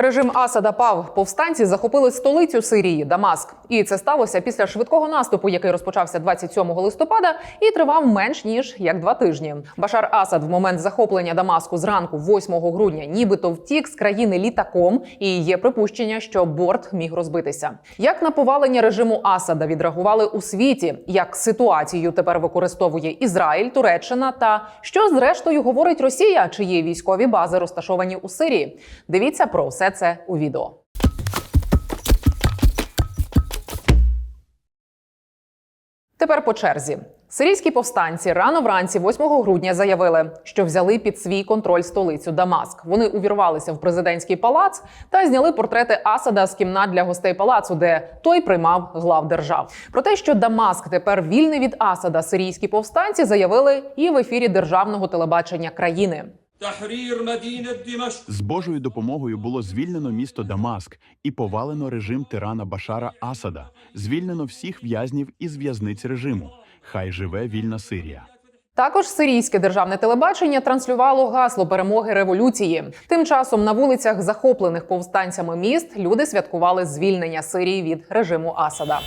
Режим Асада пав. Повстанці захопили столицю Сирії Дамаск. І це сталося після швидкого наступу, який розпочався 27 листопада і тривав менш ніж як два тижні. Башар Асад в момент захоплення Дамаску зранку, 8 грудня, нібито втік з країни літаком, і є припущення, що борт міг розбитися. Як на повалення режиму Асада відреагували у світі, як ситуацію тепер використовує Ізраїль, Туреччина та що зрештою говорить Росія, чиї військові бази розташовані у Сирії? Дивіться про все це у відео. Тепер по черзі. Сирійські повстанці рано вранці, 8 грудня, заявили, що взяли під свій контроль столицю Дамаск. Вони увірвалися в президентський палац та зняли портрети Асада з кімнат для гостей палацу, де той приймав глав держав. Про те, що Дамаск тепер вільний від Асада, сирійські повстанці заявили і в ефірі державного телебачення країни. З Божою допомогою було звільнено місто Дамаск і повалено режим тирана Башара Асада, звільнено всіх в'язнів із в'язниць режиму. Хай живе вільна Сирія. Також сирійське державне телебачення транслювало гасло перемоги революції. Тим часом на вулицях захоплених повстанцями міст люди святкували звільнення Сирії від режиму Асада.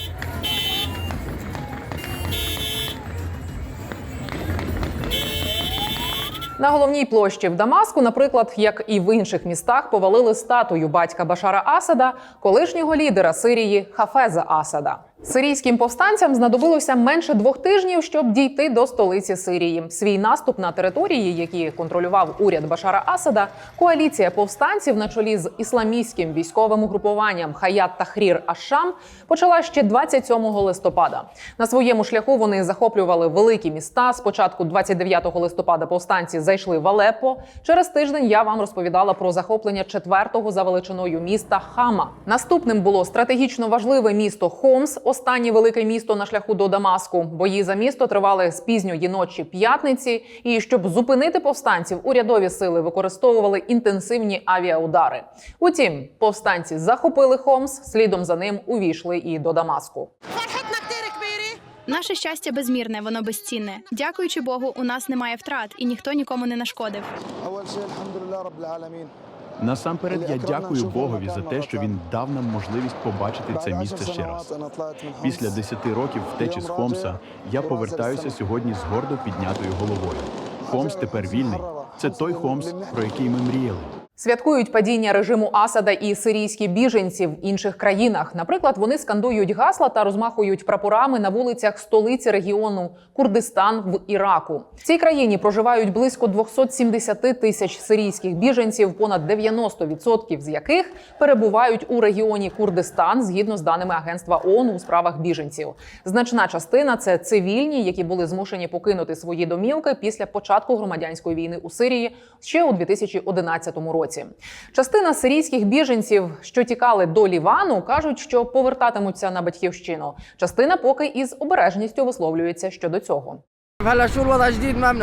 На головній площі в Дамаску, наприклад, як і в інших містах, повалили статую батька Башара Асада, колишнього лідера Сирії Хафеза Асада. Сирійським повстанцям знадобилося менше двох тижнів, щоб дійти до столиці Сирії. Свій наступ на території, які контролював уряд Башара Асада, коаліція повстанців на чолі з ісламістським військовим угрупуванням Хаят Тахрір Ашам почала ще 27 листопада. На своєму шляху вони захоплювали великі міста. Спочатку 29 листопада повстанці зайшли в Алеппо. Через тиждень я вам розповідала про захоплення четвертого за величиною міста Хама. Наступним було стратегічно важливе місто Хомс, останнє велике місто на шляху до Дамаску. Бої за місто тривали з пізньої ночі п'ятниці. І щоб зупинити повстанців, урядові сили використовували інтенсивні авіаудари. Утім, повстанці захопили Хомс, слідом за ним увійшли і до Дамаску. Наше щастя безмірне, воно безцінне. Дякуючи Богу, у нас немає втрат, і ніхто нікому не нашкодив. Насамперед, я дякую Богові за те, що він дав нам можливість побачити це місце ще раз. Після 10 років втечі з Хомса я повертаюся сьогодні з гордо піднятою головою. Хомс тепер вільний. Це той Хомс, про який ми мріяли. Святкують падіння режиму Асада і сирійські біженці в інших країнах. Наприклад, вони скандують гасла та розмахують прапорами на вулицях столиці регіону Курдистан в Іраку. В цій країні проживають близько 270 тисяч сирійських біженців, понад 90% з яких перебувають у регіоні Курдистан згідно з даними агентства ООН у справах біженців. Значна частина це цивільні, які були змушені покинути свої домівки після початку громадянської війни у Сирії ще у 2011 році році. Частина сирійських біженців, що тікали до Лівану, кажуть, що повертатимуться на батьківщину. Частина поки із обережністю висловлюється щодо цього.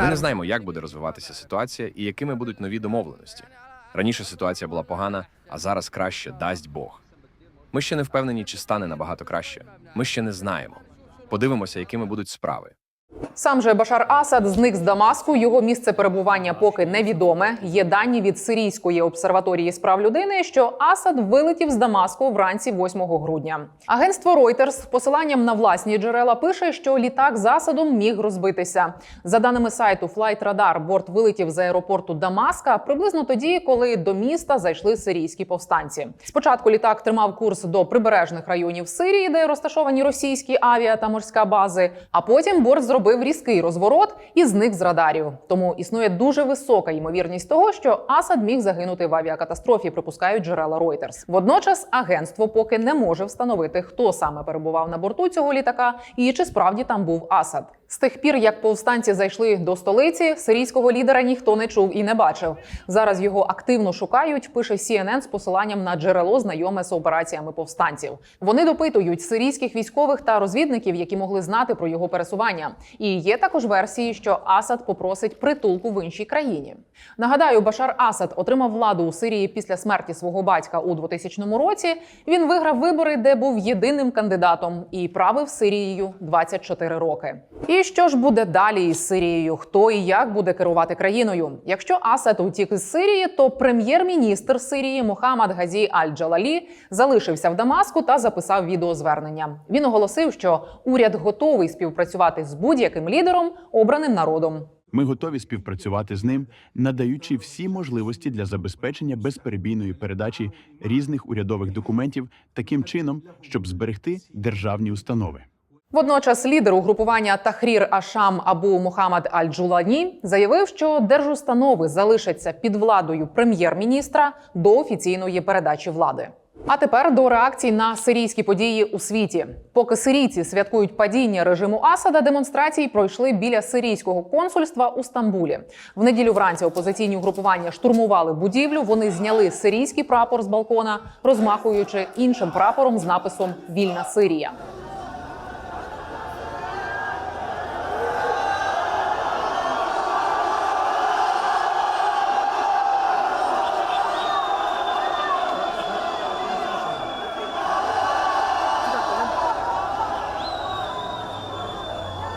Ми не знаємо, як буде розвиватися ситуація і якими будуть нові домовленості. Раніше ситуація була погана, а зараз краще дасть Бог. Ми ще не впевнені, чи стане набагато краще. Ми ще не знаємо. Подивимося, якими будуть справи. Сам же Башар Асад зник з Дамаску. Його місце перебування поки невідоме. Є дані від сирійської обсерваторії з прав людини, що Асад вилетів з Дамаску вранці 8 грудня. Агентство Reuters з посиланням на власні джерела пише, що літак з Асадом міг розбитися. За даними сайту Flight Radar, борт вилетів з аеропорту Дамаска приблизно тоді, коли до міста зайшли сирійські повстанці. Спочатку літак тримав курс до прибережних районів Сирії, де розташовані російські авіа та морська бази. А потім борт зробив різкий розворот і зник з радарів. Тому існує дуже висока ймовірність того, що Асад міг загинути в авіакатастрофі, припускають джерела Reuters. Водночас агентство поки не може встановити, хто саме перебував на борту цього літака і чи справді там був Асад. З тих пір, як повстанці зайшли до столиці, сирійського лідера ніхто не чув і не бачив. Зараз його активно шукають. Пише CNN з посиланням на джерело знайоме з операціями повстанців. Вони допитують сирійських військових та розвідників, які могли знати про його пересування. І є також версії, що Асад попросить притулку в іншій країні. Нагадаю, Башар Асад отримав владу у Сирії після смерті свого батька у 2000 році. Він виграв вибори, де був єдиним кандидатом і правив Сирією 24 роки. І Що ж буде далі із Сирією? Хто і як буде керувати країною? Якщо Асад утік із Сирії, то прем'єр-міністр Сирії Мухаммад Газі Аль-Джалалі залишився в Дамаску та записав відеозвернення. Він оголосив, що уряд готовий співпрацювати з будь-яким лідером, обраним народом. Ми готові співпрацювати з ним, надаючи всі можливості для забезпечення безперебійної передачі різних урядових документів таким чином, щоб зберегти державні установи. Водночас лідер угрупування Тахрір Ашам Абу Мухаммад Аль-Джулані заявив, що держустанови залишаться під владою прем'єр-міністра до офіційної передачі влади. А тепер до реакцій на сирійські події у світі. Поки сирійці святкують падіння режиму Асада, демонстрації пройшли біля сирійського консульства у Стамбулі. В неділю вранці опозиційні угрупування штурмували будівлю. Вони зняли сирійський прапор з балкона, розмахуючи іншим прапором з написом Вільна Сирія.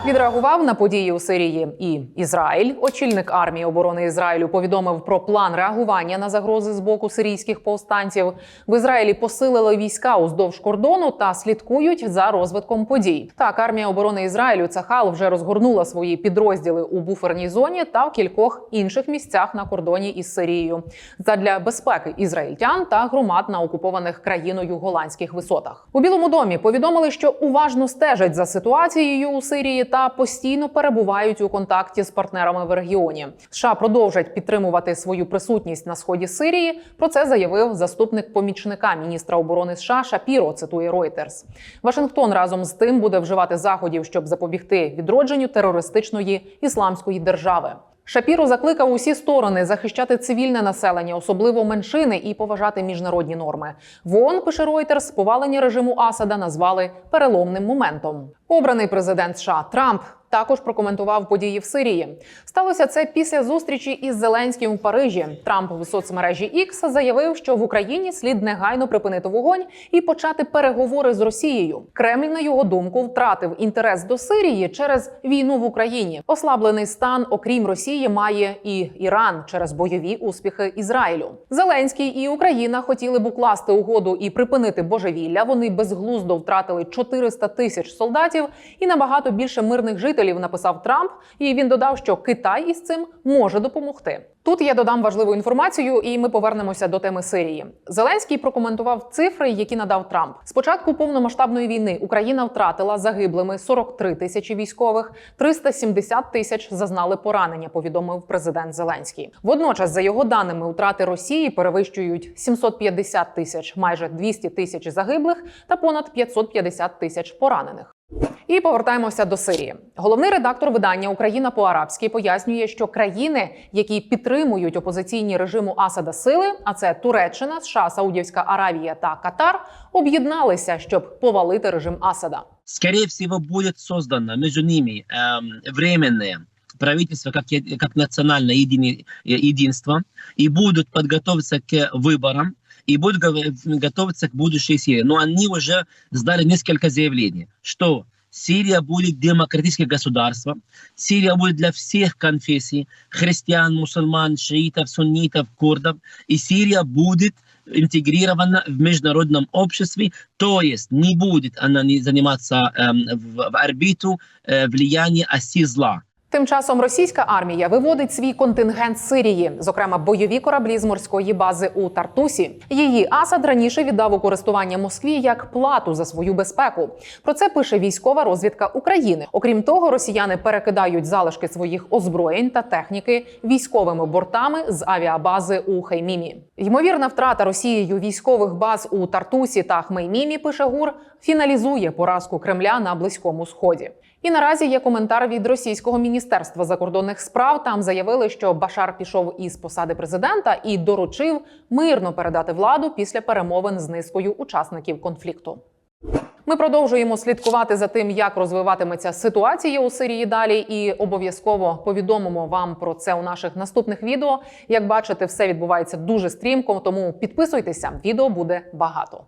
Відреагував на події у Сирії і Ізраїль. Очільник армії оборони Ізраїлю повідомив про план реагування на загрози з боку сирійських повстанців. В Ізраїлі посилили війська уздовж кордону та слідкують за розвитком подій. Так, армія оборони Ізраїлю Цахал вже розгорнула свої підрозділи у буферній зоні та в кількох інших місцях на кордоні із Сирією задля безпеки ізраїльтян та громад на окупованих країною голландських висотах. У Білому домі повідомили, що уважно стежать за ситуацією у Сирії та постійно перебувають у контакті з партнерами в регіоні. США продовжать підтримувати свою присутність на сході Сирії. Про це заявив заступник помічника міністра оборони США Шапіро. Цитує Reuters. Вашингтон разом з тим буде вживати заходів, щоб запобігти відродженню терористичної ісламської держави. Шапіро закликав усі сторони захищати цивільне населення, особливо меншини, і поважати міжнародні норми. В ООН, пише Reuters, повалення режиму Асада назвали переломним моментом. Обраний президент США Трамп також прокоментував події в Сирії. Сталося це після зустрічі із Зеленським у Парижі. Трамп в соцмережі X заявив, що в Україні слід негайно припинити вогонь і почати переговори з Росією. Кремль, на його думку, втратив інтерес до Сирії через війну в Україні. Ослаблений стан, окрім Росії, має і Іран через бойові успіхи Ізраїлю. Зеленський і Україна хотіли б укласти угоду і припинити божевілля. Вони безглуздо втратили 400 тисяч солдатів і набагато більше мирних жителів. Написав Трамп, і він додав, що Китай із цим може допомогти. Тут я додам важливу інформацію, і ми повернемося до теми Сирії. Зеленський прокоментував цифри, які надав Трамп. З початку повномасштабної війни Україна втратила загиблими 43 тисячі військових, 370 тисяч зазнали поранення. Повідомив президент Зеленський. Водночас, за його даними, втрати Росії перевищують 750 тисяч, майже 200 тисяч загиблих та понад 550 тисяч поранених. І повертаємося до Сирії. Головний редактор видання Україна по-арабськи пояснює, що країни, які підтримують опозиційні режиму Асада сили, а це Туреччина, США, Саудівська Аравія та Катар, об'єдналися, щоб повалити режим Асада. скорее всего, будет создано между ними эм, временное правительство как, е- как национальное едини- э, единство и будут подготовиться к выборам и будут гов- готовиться к будущей Сирии. Но они уже сдали несколько заявлений, что Сирия будет демократическим государством, Сирия будет для всех конфессий, христиан, мусульман, шиитов, суннитов, курдов, и Сирия будет интегрирована в международном обществе, то есть не будет она не заниматься эм, в, в орбиту э, влияния оси зла. Тим часом російська армія виводить свій контингент Сирії, зокрема бойові кораблі з морської бази у Тартусі. Її Асад раніше віддав у користування Москві як плату за свою безпеку. Про це пише військова розвідка України. Окрім того, росіяни перекидають залишки своїх озброєнь та техніки військовими бортами з авіабази у Хаймімі. Ймовірна втрата Росією військових баз у Тартусі та Хмеймімі, пише ГУР, фіналізує поразку Кремля на близькому сході. І наразі є коментар від російського міністерства закордонних справ. Там заявили, що Башар пішов із посади президента і доручив мирно передати владу після перемовин з низкою учасників конфлікту. Ми продовжуємо слідкувати за тим, як розвиватиметься ситуація у Сирії далі, і обов'язково повідомимо вам про це у наших наступних відео. Як бачите, все відбувається дуже стрімко, тому підписуйтеся. Відео буде багато.